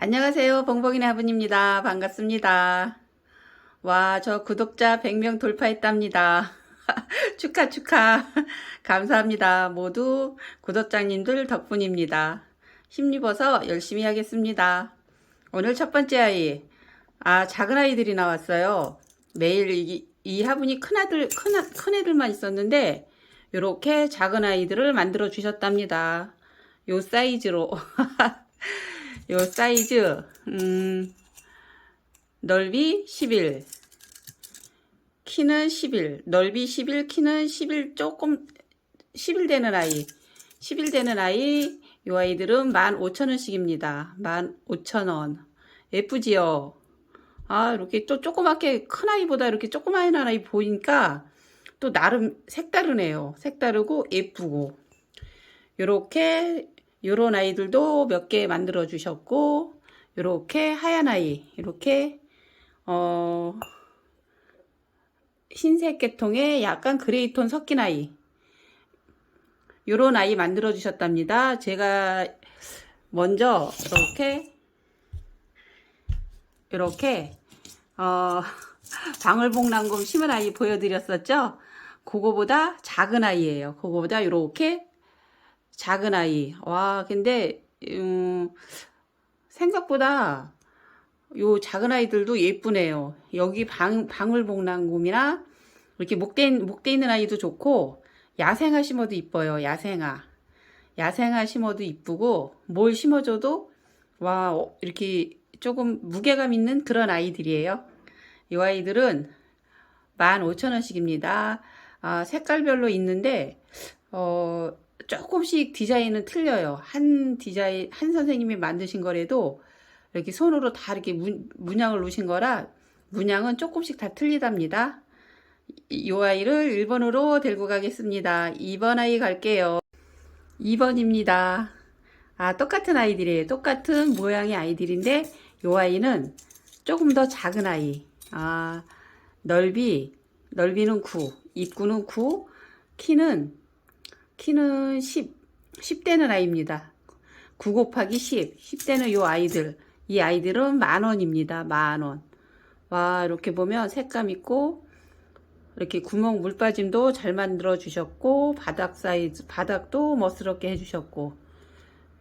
안녕하세요. 봉봉이네 아버님입니다. 반갑습니다. 와, 저 구독자 100명 돌파했답니다. 축하, 축하. 감사합니다. 모두 구독자님들 덕분입니다. 힘입어서 열심히 하겠습니다. 오늘 첫 번째 아이. 아, 작은 아이들이 나왔어요. 매일 이, 이 화분이 큰 아들, 큰, 아- 큰 애들만 있었는데, 요렇게 작은 아이들을 만들어 주셨답니다. 요 사이즈로. 요 사이즈, 음, 넓이 11, 키는 11, 넓이 11, 키는 11 조금, 11 되는 아이. 11 되는 아이, 요 아이들은 15,000원씩입니다. 15,000원. 예쁘지요? 아, 이렇게 또 조그맣게 큰 아이보다 이렇게 조그마한 아이 보니까 또 나름 색다르네요. 색다르고 예쁘고. 요렇게 요런 아이들도 몇 개 만들어 주셨고 요렇게 하얀 아이 이렇게 어 흰색 계통에 약간 그레이 톤 섞인 아이 요런 아이 만들어 주셨답니다. 제가 먼저 이렇게 이렇게 어 방울복랑곰 심은 아이 보여드렸었죠? 그거보다 작은 아이예요. 그거보다 이렇게 작은 아이. 와, 근데, 음, 생각보다 요 작은 아이들도 예쁘네요. 여기 방, 방울복랑곰이나 이렇게 목대, 목대 있는 아이도 좋고, 야생화 심어도 이뻐요. 야생화. 야생화 심어도 이쁘고, 뭘 심어줘도, 와, 어, 이렇게 조금 무게감 있는 그런 아이들이에요. 이 아이들은 15,000원씩입니다. 아, 색깔별로 있는데, 어, 조금씩 디자인은 틀려요. 한 디자인, 한 선생님이 만드신 거라도 이렇게 손으로 다 이렇게 문, 문양을 놓으신 거라 문양은 조금씩 다 틀리답니다. 이 아이를 1번으로 데리고 가겠습니다. 2번 아이 갈게요. 2번입니다. 아, 똑같은 아이들이에요. 똑같은 모양의 아이들인데 이 아이는 조금 더 작은 아이. 아, 넓이, 넓이는 9, 입구는 9, 키는 키는 10, 10대는 아이입니다. 9 곱하기 10, 10대는 요 아이들. 이 아이들은 만 원입니다. 만 원. 와, 이렇게 보면 색감 있고, 이렇게 구멍 물 빠짐도 잘 만들어 주셨고, 바닥 사이즈, 바닥도 멋스럽게 해주셨고,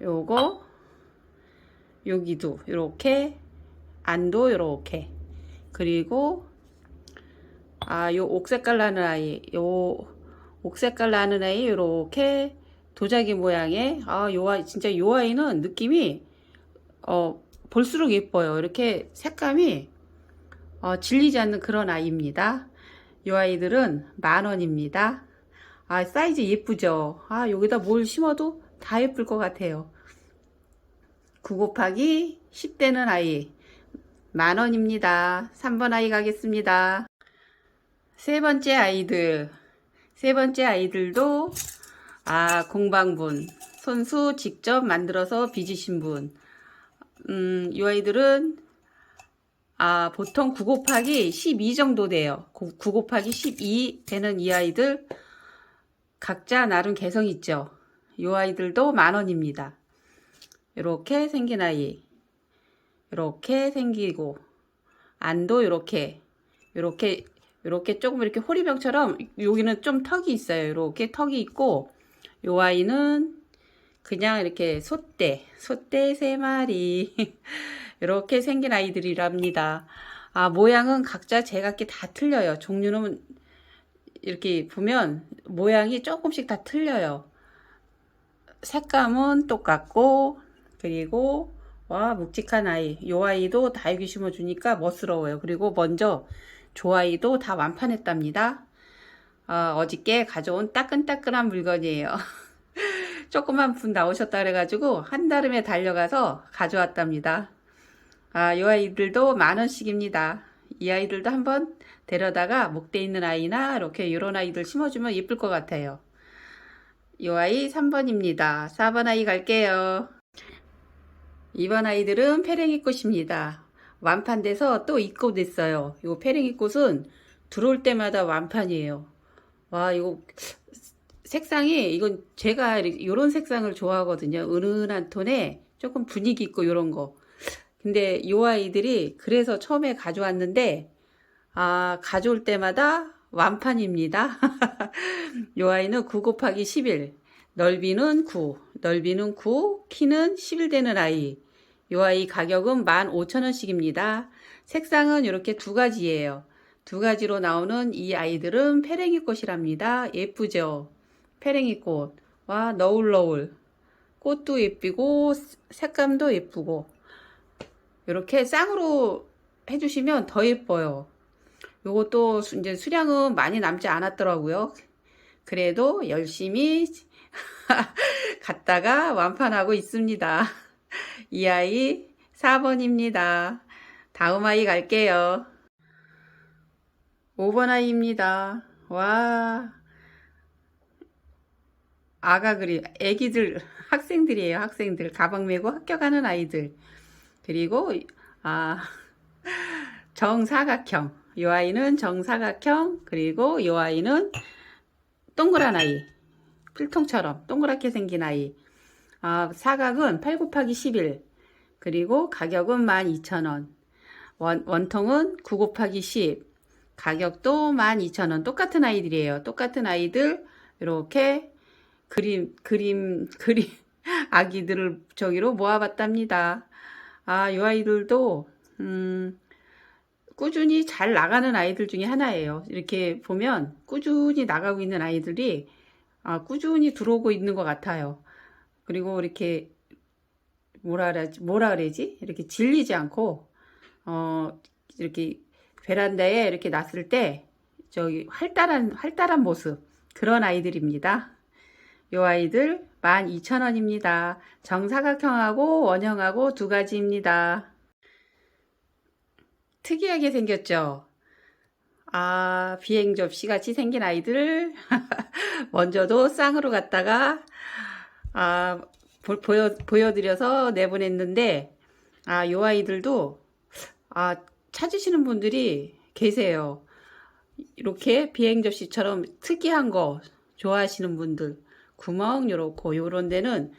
요거, 여기도 이렇게, 안도 이렇게, 그리고, 아, 요 옥색깔 나는 아이, 요, 옥색깔 나는 아이 이렇게 도자기 모양의 아, 요 아이 진짜 요 아이는 느낌이 어 볼수록 예뻐요. 이렇게 색감이 어, 질리지 않는 그런 아이입니다. 요 아이들은 만 원입니다. 아, 사이즈 예쁘죠? 아, 여기다 뭘 심어도 다 예쁠 것 같아요. 9 곱하기 10대는 아이 만 원입니다. 3번 아이 가겠습니다. 세 번째 아이들 세 번째 아이들도 아 공방분 손수 직접 만들어서 빚으신 분. 음, 이 아이들은 아 보통 9 곱하기 12 정도 돼요. 9 곱하기 12 되는 이 아이들 각자 나름 개성 있죠. 이 아이들도 만 원입니다. 이렇게 생긴 아이, 이렇게 생기고 안도 이렇게 이렇게 이렇게 조금 이렇게 호리병처럼 여기는 좀 턱이 있어요. 이렇게 턱이 있고 요 아이는 그냥 이렇게 소떼, 소떼 세 마리 이렇게 생긴 아이들이랍니다. 아 모양은 각자 제각기 다 틀려요. 종류는 이렇게 보면 모양이 조금씩 다 틀려요. 색감은 똑같고 그리고 와 묵직한 아이 요 아이도 다육이 심어주니까 멋스러워요. 그리고 먼저 조아이도 다 완판했답니다. 어, 어저께 가져온 따끈따끈한 물건이에요. 조그만 분 나오셨다 그래가지고 한달음에 달려가서 가져왔답니다. 아, 이 아이들도 만 원씩입니다. 이 아이들도 한번 데려다가 목대 있는 아이나 이렇게 이런 아이들 심어주면 예쁠 것 같아요. 이 아이 3번입니다. 4번 아이 갈게요. 2번 아이들은 페랭이 꽃입니다. 완판돼서 또 입고 됐어요. 이 페랭이 꽃은 들어올 때마다 완판이에요. 와, 이거 색상이 이건 제가 이런 색상을 좋아하거든요. 은은한 톤에 조금 분위기 있고 이런 거. 근데 요 아이들이 그래서 처음에 가져왔는데 아 가져올 때마다 완판입니다. 요 아이는 9 곱하기 11 넓이는 9 넓이는 9 키는 11 되는 아이 요 아이 가격은 15,000원씩입니다. 색상은 이렇게 두 가지예요. 두 가지로 나오는 이 아이들은 페랭이 꽃이랍니다. 예쁘죠? 페랭이 꽃. 와, 너울너울. 꽃도 예쁘고, 색감도 예쁘고. 이렇게 쌍으로 해주시면 더 예뻐요. 요것도 수- 이제 수량은 많이 남지 않았더라고요. 그래도 열심히 갔다가 완판하고 있습니다. 이 아이 4번입니다. 다음 아이 갈게요. 5번 아이입니다. 와. 아가 그리, 애기들, 학생들이에요, 학생들. 가방 메고 학교 가는 아이들. 그리고, 아, 정사각형. 이 아이는 정사각형. 그리고 이 아이는 동그란 아이. 필통처럼 동그랗게 생긴 아이. 아, 사각은 8 곱하기 11. 그리고 가격은 12,000원. 원, 원통은 9 곱하기 10. 가격도 12,000원. 똑같은 아이들이에요. 똑같은 아이들, 이렇게 그림, 그림, 그림, 아기들을 저기로 모아봤답니다. 아, 이 아이들도, 음, 꾸준히 잘 나가는 아이들 중에 하나예요. 이렇게 보면 꾸준히 나가고 있는 아이들이, 아, 꾸준히 들어오고 있는 것 같아요. 그리고 이렇게, 뭐라 그러지, 뭐라 그러지? 이렇게 질리지 않고, 어, 이렇게 베란다에 이렇게 놨을 때 저기 활달한 활달한 모습 그런 아이들입니다. 요 아이들 12,000원입니다. 정사각형하고 원형하고 두 가지입니다. 특이하게 생겼죠? 아, 비행 접시 같이 생긴 아이들 먼저도 쌍으로 갔다가 아, 보, 보여, 보여드려서 내보냈는데 아, 요 아이들도 아, 찾으시는 분들이 계세요. 이렇게 비행 접시처럼 특이한 거 좋아하시는 분들 구멍 요렇고 요런 데는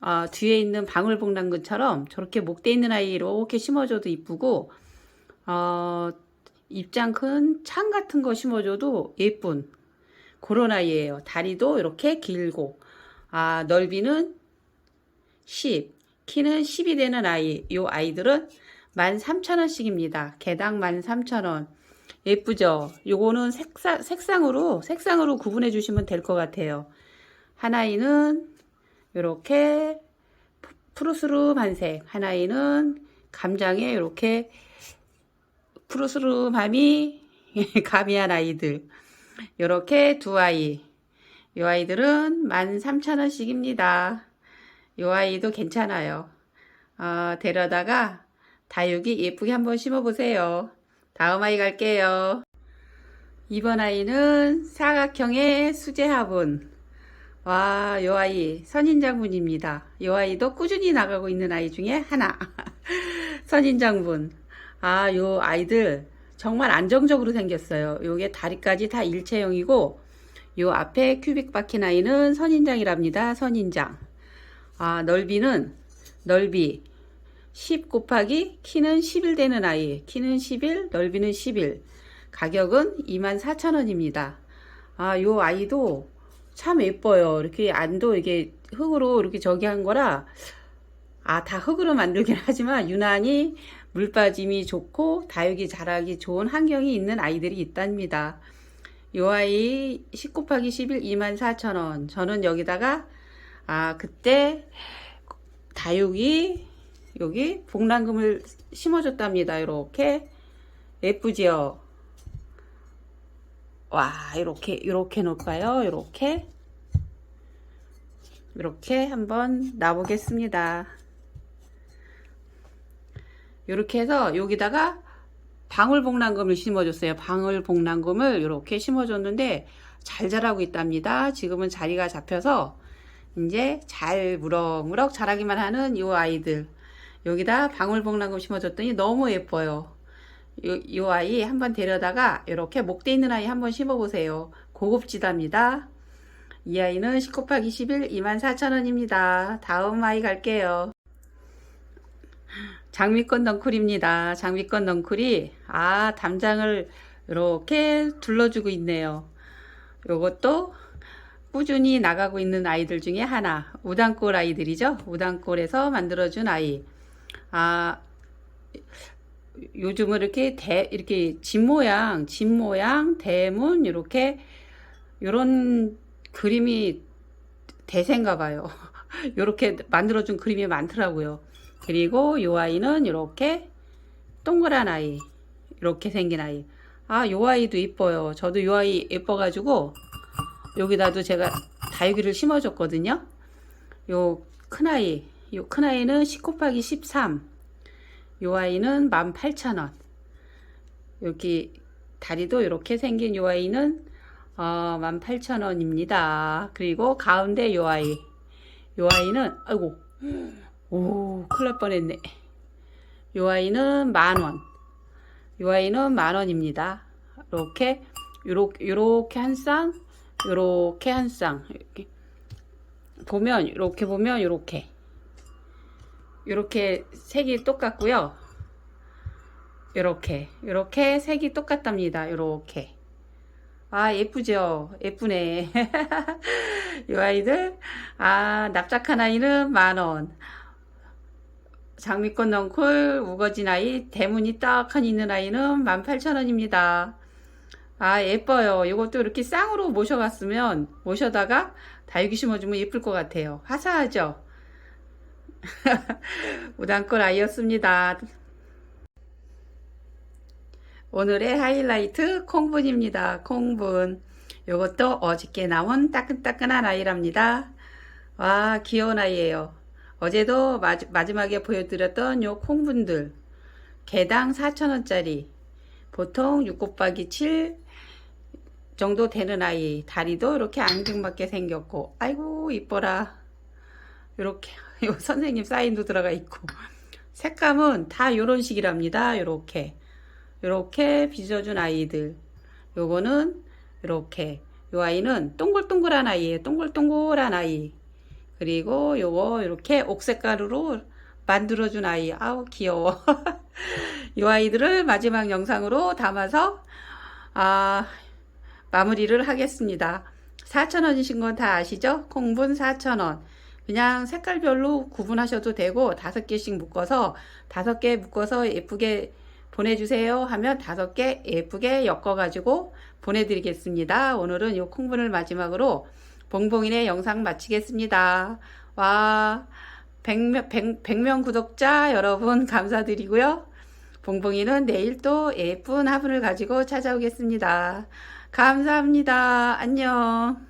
아, 뒤에 있는 방울복랑근처럼 저렇게 목대 있는 아이 이렇게 심어줘도 이쁘고 어, 입장 큰 창 같은 거 심어줘도 예쁜 그런 아이예요. 다리도 이렇게 길고 아, 넓이는 10, 키는 10이 되는 아이. 요 아이들은 13,000원씩입니다. 개당 13,000원. 예쁘죠? 요거는 색상, 색상으로, 색상으로 구분해 주시면 될 것 같아요. 하나이는 요렇게 푸르스름한 색, 하나이는 감장에 이렇게 푸르스름함이 가미한 아이들. 요렇게 두 아이. 요 아이들은 13,000원씩입니다. 요 아이도 괜찮아요. 어, 데려다가 다육이 예쁘게 한번 심어보세요. 다음 아이 갈게요. 이번 아이는 사각형의 수제 화분. 와, 요 아이 선인장분입니다. 요 아이도 꾸준히 나가고 있는 아이 중에 하나. 선인장분. 아, 요 아이들 정말 안정적으로 생겼어요. 요게 다리까지 다 일체형이고, 요 앞에 큐빅 아이는 선인장이랍니다. 선인장. 아, 넓이는 넓이 10 곱하기 키는 11 되는 아이. 키는 11, 넓이는 11. 가격은 24,000원입니다. 아, 요 아이도 참 예뻐요. 이렇게 안도 이게 흙으로 이렇게 저기 한 거라 아, 다 흙으로 만들긴 하지만 유난히 물 빠짐이 좋고 다육이 자라기 좋은 환경이 있는 아이들이 있답니다. 요 아이 10 곱하기 11 24,000원. 저는 여기다가 아, 그때 다육이 여기 복랑금을 심어줬답니다. 이렇게 예쁘지요? 와, 이렇게 이렇게 놓을까요? 이렇게 이렇게 한번 놔보겠습니다. 이렇게 해서 여기다가 방울복랑금을 심어줬어요. 방울복랑금을 이렇게 심어줬는데 잘 자라고 있답니다. 지금은 자리가 잡혀서 이제 잘 무럭무럭 자라기만 하는 이 아이들 여기다 방울복랑금 심어줬더니 너무 예뻐요. 요, 요 아이 한번 데려다가 이렇게 목대 있는 아이 한번 심어보세요. 고급지답니다. 이 아이는 10 곱하기 11 24,000원입니다. 다음 아이 갈게요. 장미꽃 넝쿨입니다. 장미꽃 넝쿨이 아 담장을 이렇게 둘러주고 있네요. 요것도 꾸준히 나가고 있는 아이들 중에 하나 우단골 아이들이죠. 우단골에서 만들어준 아이. 아 요즘은 이렇게 대 이렇게 집 모양, 집 모양, 대문 이렇게 요런 그림이 대세인가 봐요. 요렇게 만들어준 그림이 많더라고요. 그리고 요 아이는 이렇게 동그란 아이, 이렇게 생긴 아이. 아, 요 아이도 이뻐요. 저도 요 아이 예뻐가지고 여기다도 제가 다육이를 심어줬거든요. 요 큰 아이, 요 큰 아이는 10 곱하기 13. 요 아이는 18,000원. 여기 다리도 이렇게 생긴 요 아이는 어, 18,000원입니다. 그리고 가운데 요 아이. 요 아이는 아이고. 오, 큰일 날 뻔했네. 요 아이는 만 원. 요 아이는 만 원입니다. 이렇게 요렇게 요렇게 한 쌍, 요렇게 한 쌍. 이렇게 보면 이렇게 보면 이렇게 이렇게 색이 똑같고요. 이렇게 이렇게 색이 똑같답니다. 이렇게 아 예쁘죠? 예쁘네. 이 아이들 아 납작한 아이는 만원. 장미꽃 넝쿨 우거진 아이 대문이 딱한 있는 아이는 18,000원입니다. 아 예뻐요. 이것도 이렇게 쌍으로 모셔갔으면 모셔다가 다육이 심어주면 예쁠 것 같아요. 화사하죠? 우단골 아이였습니다. 오늘의 하이라이트 콩분입니다. 콩분. 요것도 어저께 나온 따끈따끈한 아이랍니다. 와, 귀여운 아이예요. 어제도 마, 마지막에 보여드렸던 요 콩분들. 개당 4,000원짜리. 보통 6 곱하기 7 정도 되는 아이. 다리도 이렇게 앙증맞게 생겼고. 아이고, 이뻐라. 요렇게. 요 선생님 사인도 들어가 있고. 색감은 다 요런 식이랍니다. 요렇게. 요렇게 빚어준 아이들. 요거는 요렇게. 요 아이는 동글동글한 아이예요. 동글동글한 아이. 그리고 요거 이렇게 옥색가루로 만들어준 아이. 아우 귀여워. 요 아이들을 마지막 영상으로 담아서 아 마무리를 하겠습니다. 4,000원이신 건 다 아시죠? 콩분 4,000원. 그냥 색깔별로 구분하셔도 되고 다섯 개씩 묶어서 다섯 개 묶어서 예쁘게 보내주세요 하면 다섯 개 예쁘게 엮어 가지고 보내드리겠습니다. 오늘은 이 콩분을 마지막으로 봉봉이네 영상 마치겠습니다. 와, 100명, 100, 100명 구독자 여러분 감사드리고요. 봉봉이는 내일 또 예쁜 화분을 가지고 찾아오겠습니다. 감사합니다. 안녕.